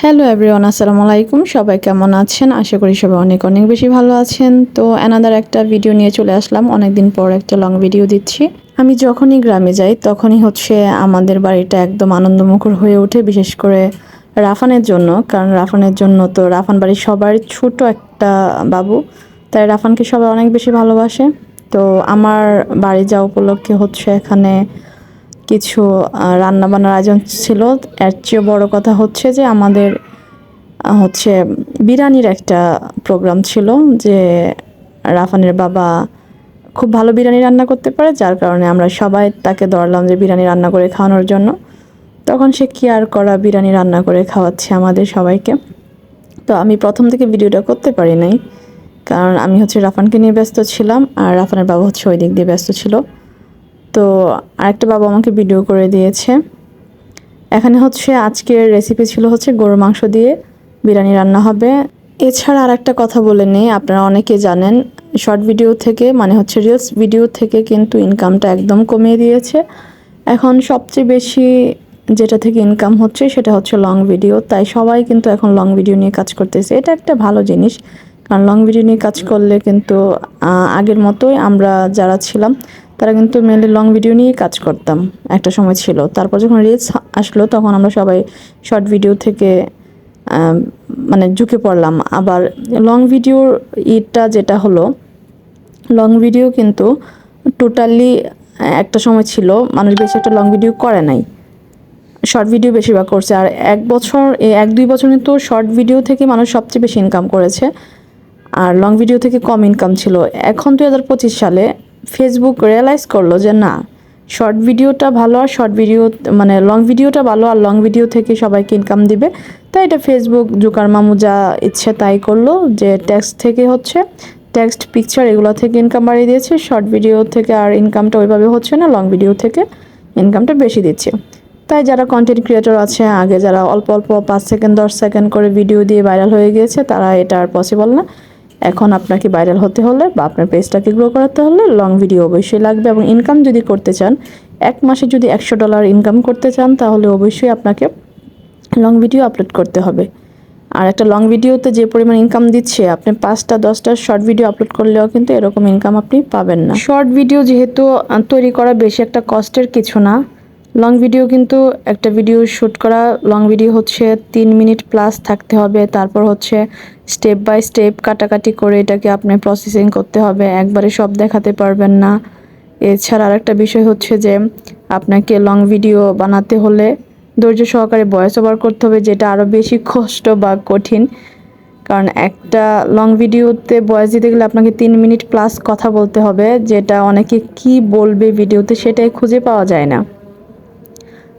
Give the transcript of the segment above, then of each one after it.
Hello everyone আসসালামু আলাইকুম। সবাই কেমন আছেন? আশা করি সবাই অনেক অনেক বেশি ভালো আছেন। তো অ্যানাদার একটা ভিডিও নিয়ে চলে আসলাম। অনেক দিন পর একটা লং ভিডিও দিচ্ছি। আমি যখনই গ্রামে যাই, তখনই হচ্ছে আমাদের বাড়িটা একদম আনন্দমুখর হয়ে ওঠে, বিশেষ করে রাফানের জন্য। কারণ রাফানের জন্য তো রাফান বাড়ির সবার ছোট একটা বাবু। তাই রাফানকে সবাই অনেক বেশি ভালোবাসে। তো আমার বাড়ি যাওয়া উপলক্ষে হচ্ছে এখানে কিছু রান্না বান্নার আয়োজন ছিল। এর চেয়ে বড় কথা হচ্ছে যে আমাদের হচ্ছে বিরিয়ানির একটা প্রোগ্রাম ছিল যে রাফানের বাবা খুব ভালো বিরিয়ানি রান্না করতে পারে, যার কারণে আমরা সবাই তাকে ধরলাম যে বিরিয়ানি রান্না করে খাওয়ানোর জন্য। তখন সে কি আর করা বিরিয়ানি রান্না করে খাওয়াচ্ছে আমাদের সবাইকে। তো আমি প্রথম থেকে ভিডিওটা করতে পারি নাই, কারণ আমি হচ্ছে রাফানকে নিয়ে ব্যস্ত ছিলাম আর রাফানের বাবা হচ্ছে ওই দিক দিয়ে ব্যস্ত ছিল। তো আরেকটা বাবা আমাকে ভিডিও করে দিয়েছে। এখানে হচ্ছে আজকের রেসিপি ছিল হচ্ছে গরুর মাংস দিয়ে বিরিয়ানি রান্না হবে। এছাড়া আর একটা কথা বলে নেই, আপনারা অনেকে জানেন শর্ট ভিডিও থেকে মানে হচ্ছে রিলস ভিডিও থেকে কিন্তু ইনকামটা একদম কমিয়ে দিয়েছে। এখন সবচেয়ে বেশি যেটা থেকে ইনকাম হচ্ছে, সেটা হচ্ছে লং ভিডিও তাই সবাই কিন্তু এখন লং ভিডিও নিয়ে কাজ করতেছে। এটা একটা ভালো জিনিস। কারণ লং ভিডিও নিয়ে কাজ করলে কিন্তু আগের মতোই আমরা যারা ছিলাম, তারা কিন্তু মেনলি লং ভিডিও নিয়ে কাজ করতাম, একটা সময় ছিল। তারপর যখন রিলস আসলো, তখন আমরা সবাই শর্ট ভিডিও থেকে মানে ঝুঁকে পড়লাম। আবার লং ভিডিওর ইটা যেটা হলো লং ভিডিও কিন্তু টোটালি একটা সময় ছিল, মানুষ বেশি একটা লং ভিডিও করে নাই। শর্ট ভিডিও বেশিরভাগ করছে। আর এক বছর এক দুই বছর কিন্তু শর্ট ভিডিও থেকে মানুষ সবচেয়ে বেশি ইনকাম করেছে। আর লং ভিডিও থেকে কম ইনকাম ছিল। এখন দুই হাজার পঁচিশ সালে ফেসবুক রিয়েলাইজ করল যে না শর্ট ভিডিওটা ভালো আর শর্ট ভিডিও মানে লং ভিডিওটা ভালো আর লং ভিডিও থেকে সবাইকে ইনকাম দিবে। তাই এটা ফেসবুক জুকার মামু যা ইচ্ছে তাই করল যে টেক্সট থেকে হচ্ছে টেক্সট পিকচার এগুলো থেকে ইনকাম বাড়িয়ে দিয়েছে। শর্ট ভিডিও থেকে আর ইনকামটা ওইভাবে হচ্ছে না লং ভিডিও থেকে ইনকামটা বেশি দিচ্ছে। তাই যারা কন্টেন্ট ক্রিয়েটর আছে, আগে যারা অল্প অল্প পাঁচ সেকেন্ড দশ সেকেন্ড করে ভিডিও দিয়ে ভাইরাল হয়ে গিয়েছে, তারা এটা আর পসিবল না। এখন আপনাকে ভাইরাল হতে হলে বা আপনার পেজটাকে গ্রো করাতে হলে লং ভিডিও অবশ্যই লাগবে এবং ইনকাম যদি করতে চান, এক মাসে যদি একশো ডলার ইনকাম করতে চান, তাহলে অবশ্যই আপনাকে লং ভিডিও আপলোড করতে হবে। আর একটা লং ভিডিওতে যে পরিমাণ ইনকাম দিচ্ছে, আপনি পাঁচটা, দশটা শর্ট ভিডিও আপলোড করলেও কিন্তু এরকম ইনকাম আপনি পাবেন না। শর্ট ভিডিও যেহেতু তৈরি করা বেশি একটা কষ্টের কিছু না। লং ভিডিও কিন্তু একটা ভিডিও শ্যুট করা লং ভিডিও হচ্ছে তিন মিনিট প্লাস থাকতে হবে। তারপর হচ্ছে স্টেপ বাই স্টেপ কাটাকাটি করে এটাকে আপনি প্রসেসিং করতে হবে। একবারে সব দেখাতে পারবেন না। এছাড়া আরেকটা বিষয় হচ্ছে যে আপনাকে লং ভিডিও বানাতে হলে ধৈর্য সহকারে ভয়েস ওভার করতে হবে, যেটা আরও বেশি কষ্ট বা কঠিন। কারণ একটা লং ভিডিওতে ভয়েস দিতে গেলে আপনাকে তিন মিনিট প্লাস কথা বলতে হবে, যেটা অনেকে কি বলবে ভিডিওতে সেটাই খুঁজে পাওয়া যায় না।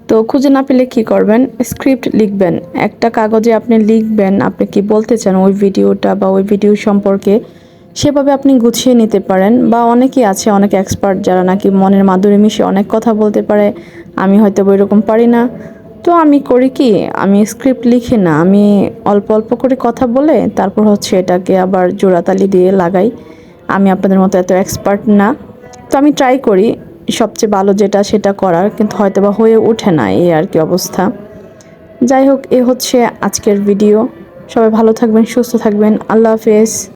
তো খুঁজে না পেলে কি করবেন? স্ক্রিপ্ট লিখবেন। একটা কাগজে আপনি লিখবেন, আপনি কি বলতে চান ওই ভিডিওটা বা ওই ভিডিও সম্পর্কে? সেভাবে আপনি গুছিয়ে নিতে পারেন বা অনেকেই আছে, অনেক এক্সপার্ট যারা নাকি মনের মাধুরী মিশে অনেক কথা বলতে পারে। আমি হয়তো ওই রকম পারি না। তো আমি করি কি, আমি স্ক্রিপ্ট লিখি না, আমি অল্প অল্প করে কথা বলে তারপর হচ্ছে এটাকে আবার জোড়াতালি দিয়ে লাগাই। আমি আপনাদের মতো এত এক্সপার্ট না। তো আমি ট্রাই করি। সবচেয়ে ভালো যেটা সেটা করার, কিন্তু হয়তো বা হয়ে ওঠে না এই আর কি অবস্থা। যাই হোক, এ হচ্ছে আজকের ভিডিও সবাই ভালো থাকবেন, সুস্থ থাকবেন। আল্লাহ হাফেজ।